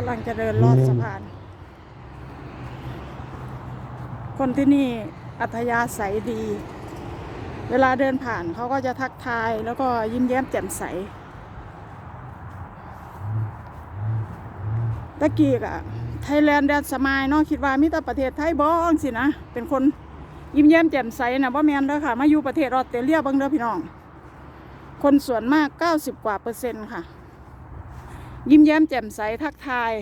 กำลังจะเดินลอดสะพาน คนที่นี่อัธยาศัยดี เวลาเดินผ่านเขาก็จะทักทายแล้วก็ยิ้มแย้มแจ่มใสตะกี้กะไทยแลนด์แดนสมายเนาะคิดว่ามีแต่ประเทศไทยบ้องสินะ เป็นคนยิ้มแย้มแจ่มใสนะบ่แมนเด้อค่ะ มาอยู่ประเทศออสเตรเลียบ้างเด้อพี่น้อง คนส่วนมาก 90 กว่าเปอร์เซ็นต์ค่ะ ยิ้มแย้มแจ่มใสทักทาย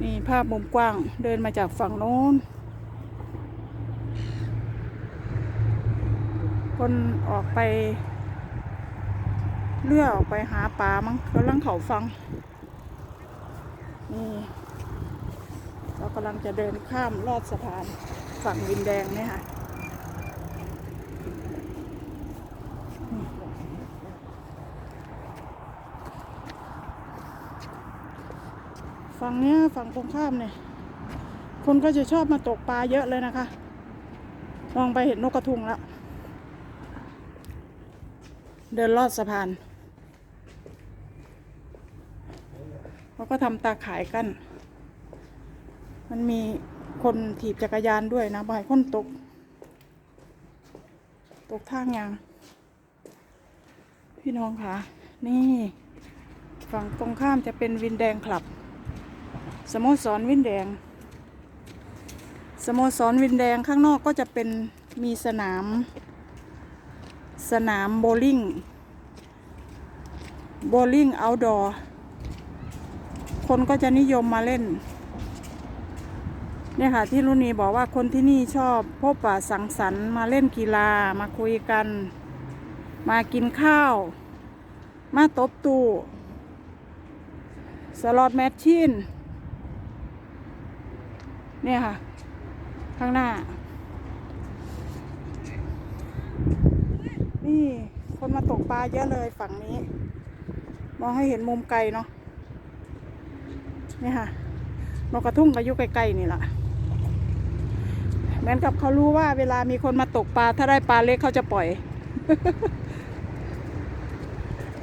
นี่ภาพมุมกว้างเดินมาจากฝั่งโน้น คนออกไป เลื่อออกไปหาปลามั้งกำลังเขาฟัง นี่เรากำลังจะเดินข้ามลอดสะพานฝั่งวินแดงเนี่ยค่ะ ฝั่งเนี้ยฝั่งตรงข้ามเนี่ยคนก็จะชอบมาตกปลาเยอะเลยนะคะ มองไปเห็นนกกระทุงแล้ว เดินลอดสะพานเขาก็ทำตาขายกัน มันมีคนถีบจักรยานด้วยนะบ่อยคนตก ตกทางยาง พี่น้องคะนี่ ฝั่งตรงข้ามจะเป็นวินแดงคลับ สโมสรวินแดง สโมสรวินแดงข้างนอกก็จะเป็นมีสนาม สนามโบลิ่งโบลิ่งเอาดอร์คนก็จะนิยมมาเล่น เนี่ยค่ะที่รุนีบอกว่าคนที่นี่ชอบพบปะสังสรรค์มาเล่นกีฬามาคุยกัน มากินข้าว มาตบตู้สล็อตแมชชีน เนี่ยค่ะ ข้างหน้า นี่คนมาตกปลาเยอะเลยฝั่งนี้ มองให้เห็นมุมไกลเนาะนี่ค่ะนกกระทุ่งก็อยู่ใกล้ๆนี่แหละเหมือนกับเขารู้ว่าเวลามีคนมาตกปลา ถ้าได้ปลาเล็กเขาจะปล่อย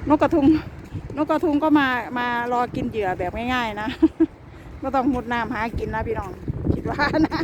นกกระทุงนกกระทุงก็มามารอกินเหยื่อแบบง่ายๆนะ ก็ต้องมุดน้ำหากินนะพี่น้อง คิดว่านะ